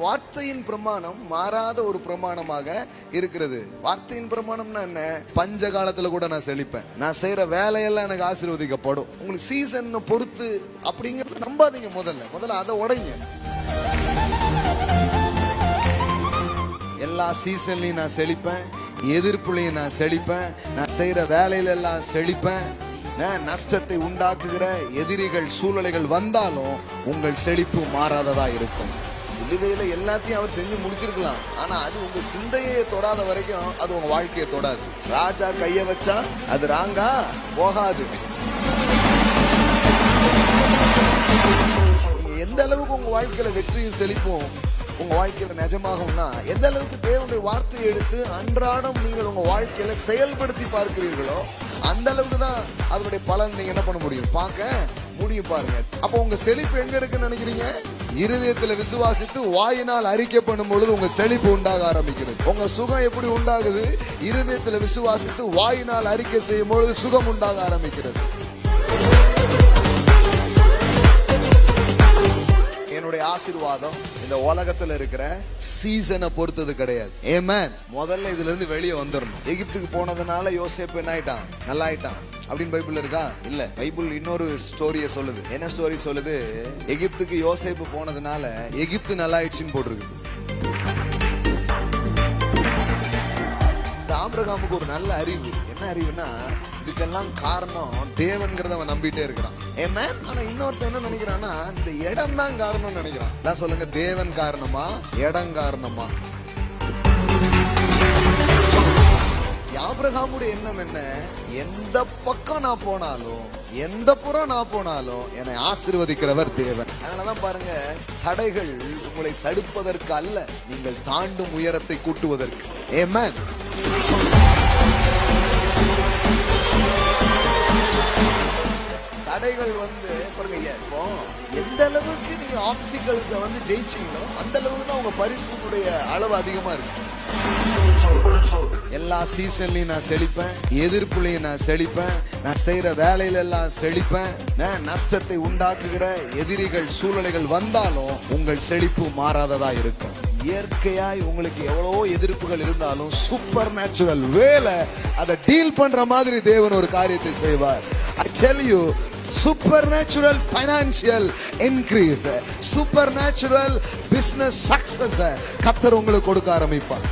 வார்த்தையின் பிரமாணம் மாறாத ஒரு பிரமாணமாக இருக்கிறது. வார்த்தையின் பிரமாணம்னா என்ன? பஞ்ச காலத்துல கூட நான் செழிப்பேன். நான் செய்யற வேலையெல்லாம் எனக்கு ஆசீர்வதிக்கப்படும். உங்களுக்கு சீசன் பொறுத்து அப்படிங்கறத நம்பாதீங்க முதல்ல. முதல்ல அதை உடைங்க. எல்லா சீசன்லையும் நான் செழிப்பேன். எதிர்ப்புலையும் நான் செழிப்பேன். நான் செய்யற வேலையில எல்லாம் செழிப்பேன் நஷ்டத்தை உண்டாக்குகிற எதிரிகள் சூழ்நிலைகள் வந்தாலும் உங்கள் செழிப்பு மாறாததா இருக்கும். சிலுவையில எல்லாத்தையும் அவர் செஞ்சு முடிச்சிருக்கலாம். ஆனா அது உங்க சிந்தையை தொடாத வரைக்கும் அது உங்க வாழ்க்கையை தொடாது. ராஜா கைய வச்சா அது ராங்கா போகாது. எந்த அளவுக்கு உங்க வாழ்க்கையில வெற்றியும் செழிப்பும் உங்க வாழ்க்கையில நிஜமாகும்னா எந்த அளவுக்கு தேவனுடைய வார்த்தையை எடுத்து அன்றாடம் நீங்கள் உங்க வாழ்க்கையில செயல்படுத்தி பார்க்கிறீர்களோ அந்த அளவுக்கு தான் அதனுடைய பலன் நீங்க என்ன பண்ண முடியும்? பார்க்க. முடியும் பாருங்க. அப்போ உங்க செழிப்பு எங்க இருக்குன்னு நினைக்கிறீங்க? இருதயத்துல விசுவாசித்து வாயினால் அறிக்கை பண்ணும் பொழுது உங்க செழிப்பு உண்டாக ஆரம்பிக்கிறது. உங்க சுகம் எப்படி உண்டாகுது? இருதயத்துல விசுவாசித்து வாயினால் அறிக்கை செய்யும் பொழுது சுகம் உண்டாக ஆரம்பிக்கிறது. என்னுடைய ஆசீர்வாதம் இந்த உலகத்துல இருக்கிற சீசனை பொறுத்தது கிடையாது. ஏமேன் முதல்ல இதுல இருந்து வெளியே வந்துடணும் எகிப்துக்கு போனதுனால யோசேப்பு என்ன ஆயிட்டான்? நல்லா ஆயிட்டான் அப்படின்னு பைபிள் இருக்கா? இல்ல. பைபிள் இன்னொரு ஸ்டோரியை சொல்லுது. என்ன ஸ்டோரி சொல்லுது? எகிப்துக்கு யோசேப்பு போனதுனால எகிப்து நல்லா ஆயிடுச்சுன்னு போட்டிருக்கு. இந்த ஆபிரகாமுக்கு ஒரு நல்ல அறிவு. என்ன அறிவுனா இதுக்கெல்லாம் காரணம் தேவன்கிறத அவன் நம்பிட்டே இருக்கிறான். ஏன்னா ஆனா இன்னொருத்தன் என்ன நினைக்கிறான்னா இந்த இடம் தான் காரணம்னு நினைக்கிறான். நான் சொல்லுங்க தேவன் காரணமா? இடம் காரணமா? ஆபிரகாமுடைய எண்ணம் என்ன? எந்த பக்கம் நான் போனாலும் எந்த புறம் நான் போனாலும் என்னை ஆசிர்வதிக்கிறவர் தேவன். அதனாலதான் பாருங்க தடைகள் உங்களை தடுப்பதற்கு அல்ல நீங்கள் தாண்டும் உயரத்தை கூட்டுவதற்கு. ஏமன் தடைகள் வந்து பாருங்க இப்போ எந்த அளவுக்கு நீங்க ஆப்ஸ்டிக்கல்ஸை வந்து ஜெயிச்சீங்களோ அந்த அளவுக்கு தான் உங்க பரிசுடைய அளவு அதிகமா இருக்கு. எல்லா சீசன்லயும் நான் செழிப்பேன் எதிர்ப்புலையும் நான் செழிப்பேன் நான் செய்யற வேலையில எல்லாம் செழிப்பேன். நான் நஷ்டத்தை உண்டாக்குகிற எதிரிகள் சூழ்நிலைகள் வந்தாலும் உங்கள் செழிப்பு மாறாததா இருக்கும். இயற்கையாய் உங்களுக்கு எவ்வளவோ எதிர்ப்புகள் இருந்தாலும் சூப்பர் நேச்சுரல் வேலை அதை டீல் பண்ற மாதிரி தேவன் ஒரு காரியத்தை செய்வார். I tell you supernatural financial increase supernatural business success கத்தர் உங்களுக்கு கொடுக்க ஆரம்பிப்பார்.